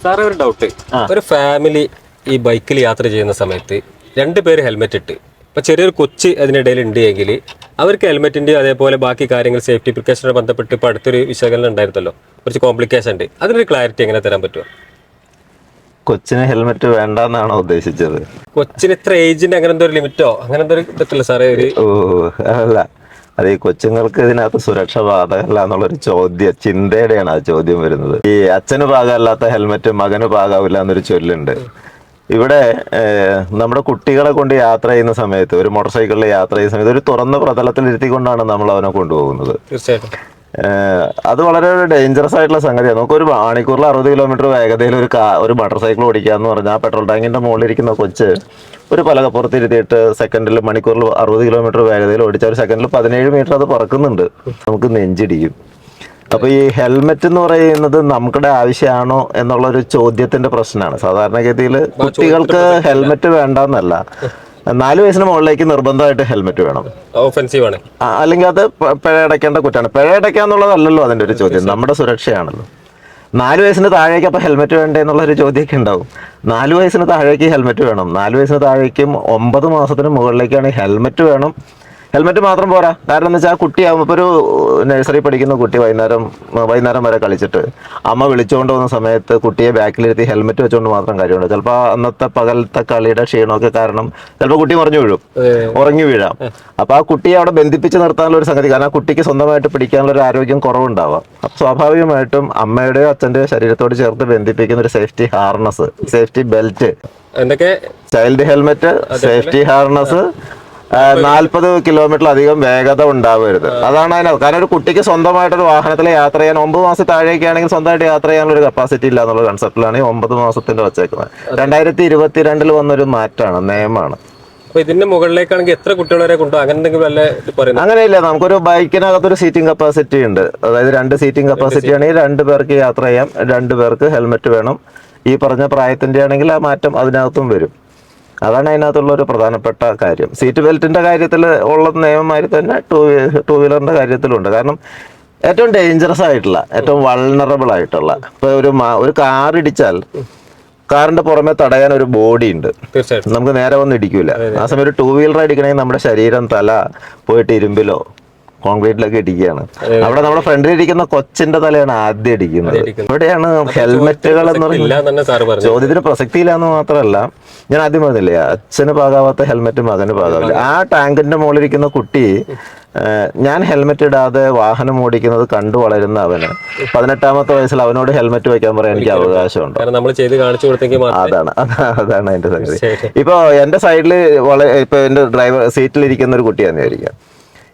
സാറേ ഒരു ഡൗട്ട് ഒരു ഫാമിലി ഈ ബൈക്കിൽ യാത്ര ചെയ്യുന്ന സമയത്ത് രണ്ട് പേര് ഹെൽമെറ്റ് ഇട്ട് ഇപ്പൊ ചെറിയൊരു കൊച്ച് അതിനിടയിൽ ഉണ്ട് എങ്കിൽ അവർക്ക് ഹെൽമെറ്റിന്റെ അതേപോലെ ബാക്കി കാര്യങ്ങൾ സേഫ്റ്റി പ്രിക്കോഷനുമായി ബന്ധപ്പെട്ട് ഇപ്പൊ അടുത്തൊരു വിശകലനം ഉണ്ടായിരുന്നല്ലോ. കുറച്ച് കോംപ്ലിക്കേഷൻ ഉണ്ട്. അതിനൊരു ക്ലാരിറ്റി എങ്ങനെ തരാൻ പറ്റുമോ കൊച്ചിന് ഹെൽമെറ്റ് വേണ്ടെന്നാണോ ഉദ്ദേശിച്ചത്? കൊച്ചിന് ഇത്ര ഏജിന്റെ അങ്ങനെന്തോ ഒരു ലിമിറ്റോ അങ്ങനെന്തോ ഒരു ഇതല്ല സാറേ ഒരു ഓ അല്ല അത് ഈ കൊച്ചുങ്ങൾക്ക് ഇതിനകത്ത് സുരക്ഷ ബാധകമല്ല എന്നുള്ളൊരു ചോദ്യ ചിന്തയുടെയാണ് ആ ചോദ്യം വരുന്നത്. ഈ അച്ഛന് പാകമല്ലാത്ത ഹെൽമെറ്റ് മകന് പാകാവില്ല എന്നൊരു ചൊല്ലുണ്ട്. ഇവിടെ നമ്മുടെ കുട്ടികളെ കൊണ്ട് യാത്ര ചെയ്യുന്ന സമയത്ത് ഒരു മോട്ടോർ സൈക്കിളിൽ യാത്ര ചെയ്യുന്ന സമയത്ത് ഒരു തുറന്ന പ്രതലത്തിൽ ഇരുത്തിക്കൊണ്ടാണ് നമ്മൾ അവനെ കൊണ്ടുപോകുന്നത്. തീർച്ചയായിട്ടും. അത് വളരെ ഒരു ഡേഞ്ചറസ് ആയിട്ടുള്ള സംഗതിയാണ് നമുക്ക് ഒരു മണിക്കൂറിൽ അറുപത് കിലോമീറ്റർ വേഗതയിൽ ഒരു കാ ഒരു മോട്ടോർ സൈക്കിൾ ഓടിക്കുക എന്ന് പറഞ്ഞാൽ ആ പെട്രോൾ ടാങ്കിന്റെ മുകളിലിരിക്കുന്ന കൊച്ച് ഒരു പലകപ്പുറത്ത് ഇരുത്തിയിട്ട് സെക്കൻഡിൽ മണിക്കൂറിൽ അറുപത് കിലോമീറ്റർ വേഗതയിൽ ഓടിച്ചാൽ ഒരു സെക്കൻഡിൽ പതിനേഴ് മീറ്റർ അത് പറക്കുന്നുണ്ട്. നമുക്ക് നെഞ്ചിടിക്കും അപ്പൊ ഈ ഹെൽമെറ്റ് എന്ന് പറയുന്നത് നമ്മുടെ ആവശ്യമാണോ എന്നുള്ള ഒരു ചോദ്യത്തിന്റെ പ്രശ്നമാണ്. സാധാരണഗതിയിൽ കുട്ടികൾക്ക് ഹെൽമെറ്റ് വേണ്ടെന്നല്ല. നാല് വയസ്സിന് മുകളിലേക്ക് നിർബന്ധമായിട്ട് ഹെൽമെറ്റ് വേണം. ഓഫൻസീവ് ആണ്. അല്ലെങ്കിൽ അത് പിഴയടയ്ക്കേണ്ട കുറ്റമാണ്. കുറ്റാണ് അടയ്ക്കുക എന്നുള്ളതല്ലല്ലോ അതിന്റെ ഒരു ചോദ്യം. നമ്മുടെ സുരക്ഷയാണല്ലോ. നാല് വയസ്സിന് താഴേക്ക് അപ്പൊ ഹെൽമെറ്റ് വേണ്ടേ എന്നുള്ള ഒരു ചോദ്യമൊക്കെ ഉണ്ടാവും. നാല് വയസ്സിന് താഴേക്ക് ഹെൽമെറ്റ് വേണം. നാല് വയസ്സിന് താഴേക്കും ഒമ്പത് മാസത്തിന് മുകളിലേക്കാണ് ഹെൽമെറ്റ് വേണം. ഹെൽമെറ്റ് മാത്രം പോരാ. കാരണം എന്ന് വെച്ചാൽ ആ കുട്ടിയാകുമ്പോൾ ഇപ്പോൾ ഒരു നഴ്സറി പഠിക്കുന്ന കുട്ടി വൈകുന്നേരം വൈകുന്നേരം വരെ കളിച്ചിട്ട് അമ്മ വിളിച്ചുകൊണ്ട് പോകുന്ന സമയത്ത് കുട്ടിയെ ബാക്കിലിരുത്തി ഹെൽമെറ്റ് വെച്ചുകൊണ്ട് മാത്രം കാര്യമുണ്ട് ചിലപ്പോൾ അന്നത്തെ പകലത്തെ കളിയുടെ ക്ഷീണമൊക്കെ കാരണം ചിലപ്പോൾ കുട്ടി മറിഞ്ഞു വീഴും. ഉറങ്ങി വീഴാം. അപ്പോൾ ആ കുട്ടിയെ അവിടെ ബന്ധിപ്പിച്ച് നിർത്താനുള്ള ഒരു സംഗതി കാരണം ആ കുട്ടിക്ക് സ്വന്തമായിട്ട് പിടിക്കാനുള്ള ഒരു ആരോഗ്യം കുറവുണ്ടാവാം. അപ്പൊ സ്വാഭാവികമായിട്ടും അമ്മയുടെയോ അച്ഛന്റെയോ ശരീരത്തോട് ചേർത്ത് ബന്ധിപ്പിക്കുന്ന ഒരു സേഫ്റ്റി ഹാർനസ് സേഫ്റ്റി ബെൽറ്റ് എന്തൊക്കെ? ചൈൽഡ് ഹെൽമെറ്റ് സേഫ്റ്റി ഹാർനസ് നാൽപ്പത് കിലോമീറ്ററിലധികം വേഗത ഉണ്ടാവരുത്. അതാണ് അതിനകത്ത്. കാരണം ഒരു കുട്ടിക്ക് സ്വന്തമായിട്ടൊരു വാഹനത്തിൽ യാത്ര ചെയ്യാൻ ഒമ്പത് മാസം താഴേക്കാണെങ്കിൽ സ്വന്തമായിട്ട് യാത്ര ചെയ്യാനുള്ള ഒരു കപ്പാസിറ്റി ഇല്ല എന്നുള്ള കൺസെപ്റ്റിലാണ് ഈ ഒമ്പത് മാസത്തിന്റെ വച്ചേക്കുന്നത്. രണ്ടായിരത്തി ഇരുപത്തിരണ്ടിൽ വന്നൊരു മാറ്റാണ് നിയമമാണ്. ഇതിന്റെ മുകളിലേക്കാണെങ്കിൽ എത്ര കുട്ടികൾ വരെ കൊണ്ടുപോകും? അങ്ങനെ എന്തെങ്കിലും വല്ല അങ്ങനെയില്ല. നമുക്കൊരു ബൈക്കിനകത്ത് ഒരു സീറ്റിംഗ് കപ്പാസിറ്റി ഉണ്ട്. അതായത് രണ്ട് സീറ്റിംഗ് കപ്പാസിറ്റി ആണെങ്കിൽ രണ്ട് പേർക്ക് യാത്ര ചെയ്യാം. രണ്ട് പേർക്ക് ഹെൽമെറ്റ് വേണം. ഈ പറഞ്ഞ പ്രായത്തിന്റെ ആണെങ്കിൽ ആ മാറ്റം അതിനകത്തും വരും. അതാണ് അതിനകത്തുള്ള ഒരു പ്രധാനപ്പെട്ട കാര്യം. സീറ്റ് ബെൽറ്റിന്റെ കാര്യത്തിൽ ഉള്ള നിയമമാതിരി തന്നെ ടൂ ടൂ വീലറിന്റെ കാര്യത്തിലുണ്ട്. കാരണം ഏറ്റവും ഡേഞ്ചറസ് ആയിട്ടുള്ള ഏറ്റവും വൾണറബിൾ ആയിട്ടുള്ള ഇപ്പൊ ഒരു ഒരു കാർ ഇടിച്ചാൽ കാറിന്റെ പുറമെ തടയാൻ ഒരു ബോഡി ഉണ്ട്. നമുക്ക് നേരെ വന്ന് ഇടിക്കൂല. ആ സമയം ഒരു ടൂ വീലർ അടിക്കണമെങ്കിൽ നമ്മുടെ ശരീരം തല പോയിട്ട് ഇരുമ്പിലോ കോൺക്രീറ്റിലൊക്കെ ഇടിക്കുകയാണ്. അവിടെ നമ്മുടെ ഫ്രണ്ടിൽ ഇരിക്കുന്ന കൊച്ചിന്റെ തലയാണ് ആദ്യം ഇടിക്കുന്നത്. ഇവിടെയാണ് ഹെൽമെറ്റുകൾ എന്ന് പറയുന്നത് ചോദ്യത്തിന് പ്രസക്തി എന്ന് മാത്രമല്ല ഞാൻ ആദ്യം പറഞ്ഞില്ലേ അച്ഛന് പാകാവാത്ത ഹെൽമെറ്റ് മകന് പാകാവില്ല. ആ ടാങ്കിന്റെ മുകളിൽ ഇരിക്കുന്ന കുട്ടി ഞാൻ ഹെൽമെറ്റ് ഇടാതെ വാഹനം ഓടിക്കുന്നത് കണ്ടു വളരുന്ന അവന്. പതിനെട്ടാമത്തെ വയസ്സിൽ അവനോട് ഹെൽമെറ്റ് വെക്കാൻ പറയാൻ എനിക്ക് അവകാശമുണ്ട്. അതാണ് അതാ- അതാണ് അതിന്റെ സംഗതി. ഇപ്പൊ എന്റെ സൈഡിൽ വളരെ ഇപ്പൊ എന്റെ ഡ്രൈവർ സീറ്റിൽ ഇരിക്കുന്ന ഒരു കുട്ടിയാന്ന് വിചാരിക്കാം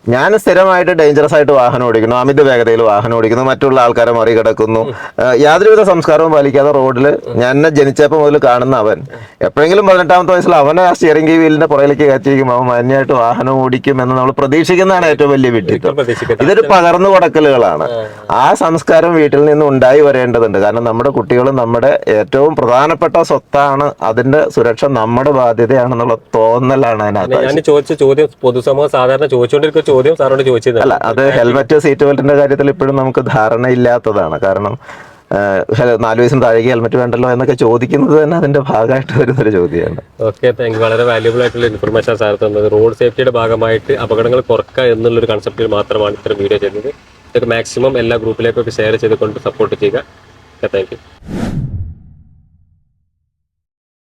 ഞാൻ സ്ഥിരമായിട്ട് ഡേഞ്ചറസ് ആയിട്ട് വാഹനം ഓടിക്കുന്നു. അമിത വേഗതയിൽ വാഹനം ഓടിക്കുന്നു. മറ്റുള്ള ആൾക്കാരെ മറികടക്കുന്നു. യാതൊരുവിധ സംസ്കാരവും പാലിക്കാതെ റോഡിൽ ഞാൻ എന്നെ ജനിച്ചപ്പോൾ മുതൽ കാണുന്ന അവൻ. എപ്പോഴെങ്കിലും പതിനെട്ടാമത്തെ വയസ്സിൽ അവനെ ആ സ്റ്റിയറിംഗ് വീലിന്റെ പുറകിലേക്ക് കയറ്റിയിരിക്കും. അവൻ മാന്യമായിട്ട് വാഹനം ഓടിക്കും എന്ന് നമ്മൾ പ്രതീക്ഷിക്കുന്നതാണ് ഏറ്റവും വലിയ വിട്ടിത്വം ഇതൊരു പകർന്നു കൊടക്കലുകളാണ്. ആ. സംസ്കാരം വീട്ടിൽ നിന്ന് ഉണ്ടായി വരേണ്ടതുണ്ട്. കാരണം നമ്മുടെ കുട്ടികൾ നമ്മുടെ ഏറ്റവും പ്രധാനപ്പെട്ട സ്വത്താണ്. അതിന്റെ സുരക്ഷ നമ്മുടെ ബാധ്യതയാണെന്നുള്ള തോന്നലാണ് അതിനകത്ത്. ഞാൻ ചോദിച്ച ചോദ്യം പൊതുസമൂഹം സാധാരണ ചോദിച്ചുകൊണ്ടിരിക്കുന്ന ചോദ്യം സാറോട് ചോദിച്ചത്. അല്ല അത് ഹെൽമെറ്റ് സീറ്റ് ബെൽറ്റിന്റെ കാര്യത്തിൽ ഇപ്പോഴും നമുക്ക് ധാരണ ഇല്ലാത്തതാണ്. കാരണം നാല് വയസ്സിന് താഴേക്ക് ഹെൽമെറ്റ് വേണ്ടല്ലോ എന്നൊക്കെ ചോദിക്കുന്നത് തന്നെ അതിന്റെ ഭാഗമായിട്ട് വരുന്ന ഒരു ചോദ്യമാണ്. ഓക്കെ താങ്ക് യു വളരെ വാല്യൂബിൾ ആയിട്ടുള്ള ഇൻഫർമേഷൻ സാർ തന്നത്. റോഡ് സേഫ്റ്റിയുടെ ഭാഗമായിട്ട് അപകടങ്ങൾ കുറക്കുക എന്നുള്ളൊരു കൺസെപ്റ്റിൽ മാത്രമാണ് ഇത്തരം വീഡിയോ ചെയ്യുന്നത്. ഇതൊക്കെ മാക്സിമം എല്ലാ ഗ്രൂപ്പിലേക്കൊക്കെ ഷെയർ ചെയ്തുകൊണ്ട് സപ്പോർട്ട് ചെയ്യുക. Thank you